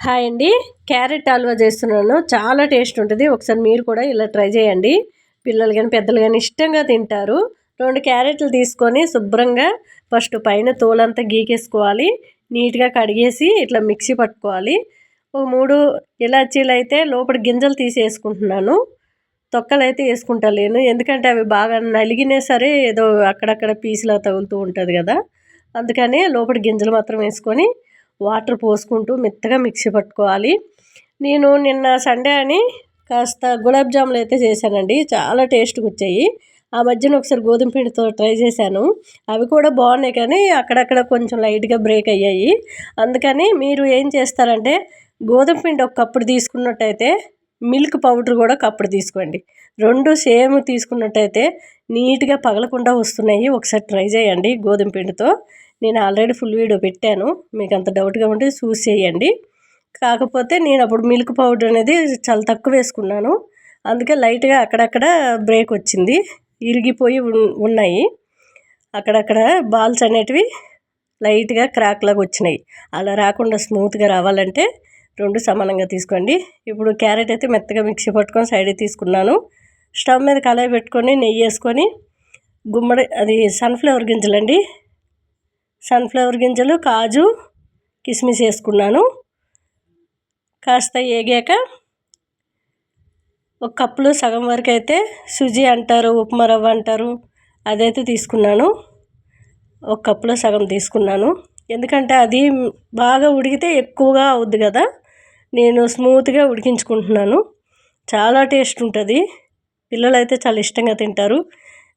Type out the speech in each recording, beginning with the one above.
Hi అండి. Carrot halwa చేస్తున్నాను. చాలా టేస్ట్ ఉంటుంది. ఒకసారి మీరు కూడా ఇలా ట్రై చేయండి. పిల్లలు కానీ పెద్దలు కానీ ఇష్టంగా తింటారు. రెండు క్యారెట్లు తీసుకొని శుభ్రంగా ఫస్ట్ పైన తోలంతా గీకేసుకోవాలి. నీట్గా కడిగేసి ఇట్లా మిక్సీ పట్టుకోవాలి. ఒక మూడు ఇలాచీలు అయితే లోపల గింజలు తీసేసుకుంటున్నాను. తొక్కలు అయితే వేసుకుంటా లేను. ఎందుకంటే అవి బాగా నలిగినా సరే ఏదో అక్కడక్కడ పీసులా తగులుతూ ఉంటుంది కదా. అందుకని లోపల గింజలు మాత్రం వేసుకొని వాటర్ పోసుకుంటూ మెత్తగా మిక్సీ పట్టుకోవాలి. నేను నిన్న సండే అని కాస్త గులాబ్ జాములు అయితే చేశానండి. చాలా టేస్ట్గా వచ్చాయి. ఆ మధ్యన ఒకసారి గోధుమ పిండితో ట్రై చేశాను. అవి కూడా బాగున్నాయి కానీ అక్కడక్కడ కొంచెం లైట్గా బ్రేక్ అయ్యాయి. అందుకని మీరు ఏం చేస్తారంటే గోధుమ పిండి ఒక కప్పుడు తీసుకున్నట్టయితే మిల్క్ పౌడర్ కూడా కప్పుడు తీసుకోండి. రెండు సేమ్ తీసుకున్నట్టయితే నీట్గా పగలకుండా వస్తున్నాయి. ఒకసారి ట్రై చేయండి గోధుమ పిండితో. నేను ఆల్రెడీ ఫుల్ వీడియో పెట్టాను. మీకు అంత డౌట్గా ఉంటే చూసి చేయండి. కాకపోతే నేను అప్పుడు మిల్క్ పౌడర్ అనేది చాలా తక్కువ వేసుకున్నాను. అందుకే లైట్గా అక్కడక్కడ బ్రేక్ వచ్చింది. ఇరిగిపోయి ఉన్నాయి. అక్కడక్కడ బాల్స్ అనేటివి లైట్గా క్రాక్ లాగా వచ్చినాయి. అలా రాకుండా స్మూత్గా రావాలంటే రెండు సమానంగా తీసుకోండి. ఇప్పుడు క్యారెట్ అయితే మెత్తగా మిక్సీ పట్టుకొని సైడ్ తీసుకున్నాను. స్టవ్ మీద కళాయి పెట్టుకొని నెయ్యి వేసుకొని గుమ్మడి అది సన్ఫ్లవర్ గింజలండి. సన్ఫ్లవర్ గింజలు కాజు కిస్మిస్ వేసుకున్నాను. కాస్త ఏగాక ఒక కప్పులో సగం వరకు అయితే సుజీ అంటారు ఉప్మా రవ్వ అంటారు అదైతే తీసుకున్నాను. ఒక కప్పులో సగం తీసుకున్నాను. ఎందుకంటే అది బాగా ఉడికితే ఎక్కువగా అవుద్ది కదా. నేను స్మూత్గా ఉడికించుకుంటున్నాను. చాలా టేస్ట్ ఉంటుంది. పిల్లలు అయితే చాలా ఇష్టంగా తింటారు.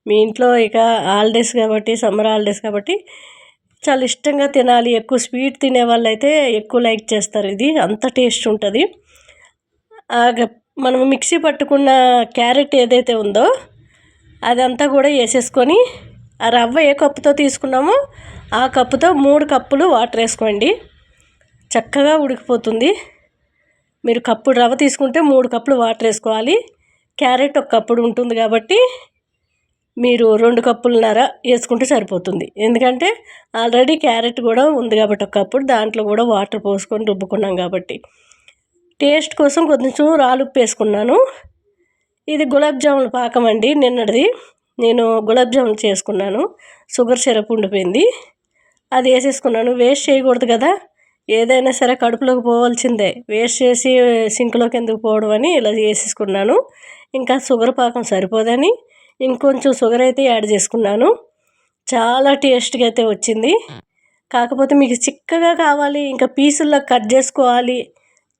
మీ ఇంట్లో ఇక హాలిడేస్ కాబట్టి సమ్మర్ హాలిడేస్ కాబట్టి చాలా ఇష్టంగా తినాలి. ఎక్కువ స్వీట్ తినే వాళ్ళు అయితే ఎక్కువ లైక్ చేస్తారు. ఇది అంత టేస్ట్ ఉంటుంది. మనం మిక్సీ పట్టుకున్న క్యారెట్ ఏదైతే ఉందో అదంతా కూడా వేసేసుకొని ఆ రవ్వ ఏ కప్పుతో తీసుకున్నామో ఆ కప్పుతో మూడు కప్పులు వాటర్ వేసుకోండి. చక్కగా ఉడికిపోతుంది. మీరు కప్పుడు రవ్వ తీసుకుంటే మూడు కప్పులు వాటర్ వేసుకోవాలి. క్యారెట్ ఒక కప్పుడు ఉంటుంది కాబట్టి మీరు రెండు కప్పులన్నర వేసుకుంటే సరిపోతుంది. ఎందుకంటే ఆల్రెడీ క్యారెట్ కూడా ఉంది కాబట్టి ఒక కప్పుడు దాంట్లో కూడా వాటర్ పోసుకొని రుబ్బుకున్నాం కాబట్టి. టేస్ట్ కోసం కొంచెం రాలుప్పు వేసుకున్నాను. ఇది గులాబ్ జామున్ పాకం అండి. నిన్నటిది నేను గులాబ్ జామున్ చేసుకున్నాను. షుగర్ సిరప్ ఉండిపోయింది. అది వేసేసుకున్నాను. వేస్ట్ చేయకూడదు కదా. ఏదైనా సరే కడుపులోకి పోవాల్సిందే. వేస్ట్ చేసి సింక్లోకి ఎందుకు పోవడం అని ఇలా వేసేసుకున్నాను. ఇంకా షుగర్ పాకం సరిపోదని ఇంకొంచెం షుగర్ అయితే యాడ్ చేసుకున్నాను. చాలా టేస్ట్గా అయితే వచ్చింది. కాకపోతే మీకు చిక్కగా కావాలి ఇంకా పీసుల్లో కట్ చేసుకోవాలి.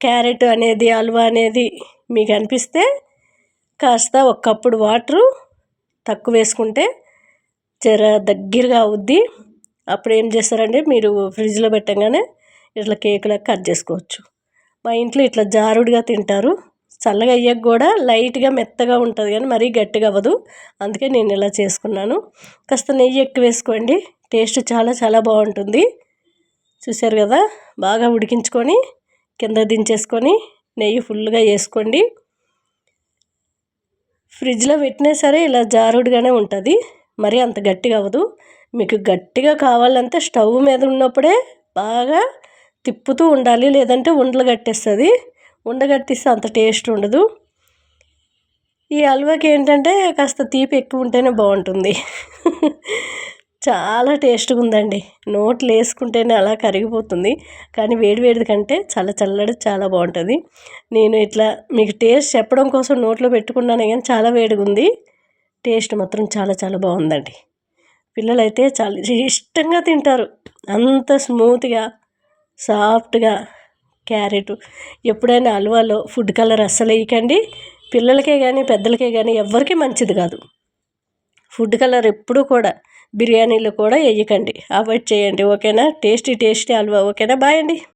క్యారెట్ అనేది హల్వా అనేది మీకు అనిపిస్తే కాస్త ఒక కప్పుడు వాటరు తక్కువ వేసుకుంటే జర దగ్గరగా అవుద్ది. అప్పుడు ఏం చేస్తారంటే మీరు ఫ్రిడ్జ్లో పెట్టగానే ఇట్లా కేకులా కట్ చేసుకోవచ్చు. మా ఇంట్లో ఇట్లా జారుడుగా తింటారు. చల్లగా అయ్యాక కూడా లైట్గా మెత్తగా ఉంటుంది కానీ మరీ గట్టిగా అవ్వదు. అందుకే నేను ఇలా చేసుకున్నాను. కాస్త నెయ్యి ఎక్కువ వేసుకోండి. టేస్ట్ చాలా చాలా బాగుంటుంది. చూశారు కదా? బాగా ఉడికించుకొని కింద దించేసుకొని నెయ్యి ఫుల్గా వేసుకోండి. ఫ్రిడ్జ్లో పెట్టినా సరే ఇలా జారుడుగానే ఉంటుంది. మరీ అంత గట్టిగా అవ్వదు. మీకు గట్టిగా కావాలంటే స్టవ్ మీద ఉన్నప్పుడే బాగా తిప్పుతూ ఉండాలి. లేదంటే ఉండలు కట్టేస్తుంది. ఉండగట్టిస్తే అంత టేస్ట్ ఉండదు. ఈ హల్వాకి ఏంటంటే కాస్త తీపి ఎక్కువ ఉంటేనే బాగుంటుంది. చాలా టేస్ట్గా ఉందండి. నోట్లు వేసుకుంటేనే అలా కరిగిపోతుంది. కానీ వేడి వేడిది కంటే చాలా చల్లడి చాలా బాగుంటుంది. నేను ఇట్లా మీకు టేస్ట్ చెప్పడం కోసం నోట్లో పెట్టుకున్నాను కానీ చాలా వేడిగా ఉంది. టేస్ట్ మాత్రం చాలా చాలా బాగుందండి. పిల్లలైతే చాలా ఇష్టంగా తింటారు. అంత స్మూత్గా సాఫ్ట్గా క్యారెట్. ఎప్పుడైనా హల్వాలో ఫుడ్ కలర్ అస్సలు వేయకండి. పిల్లలకే కానీ పెద్దలకే కానీ ఎవరికి మంచిది కాదు. ఫుడ్ కలర్ ఎప్పుడూ కూడా బిర్యానీలో కూడా వేయకండి. అవాయిడ్ చేయండి. ఓకేనా? టేస్టీ టేస్టీ హల్వా ఓకేనా? బాయ్ అండి.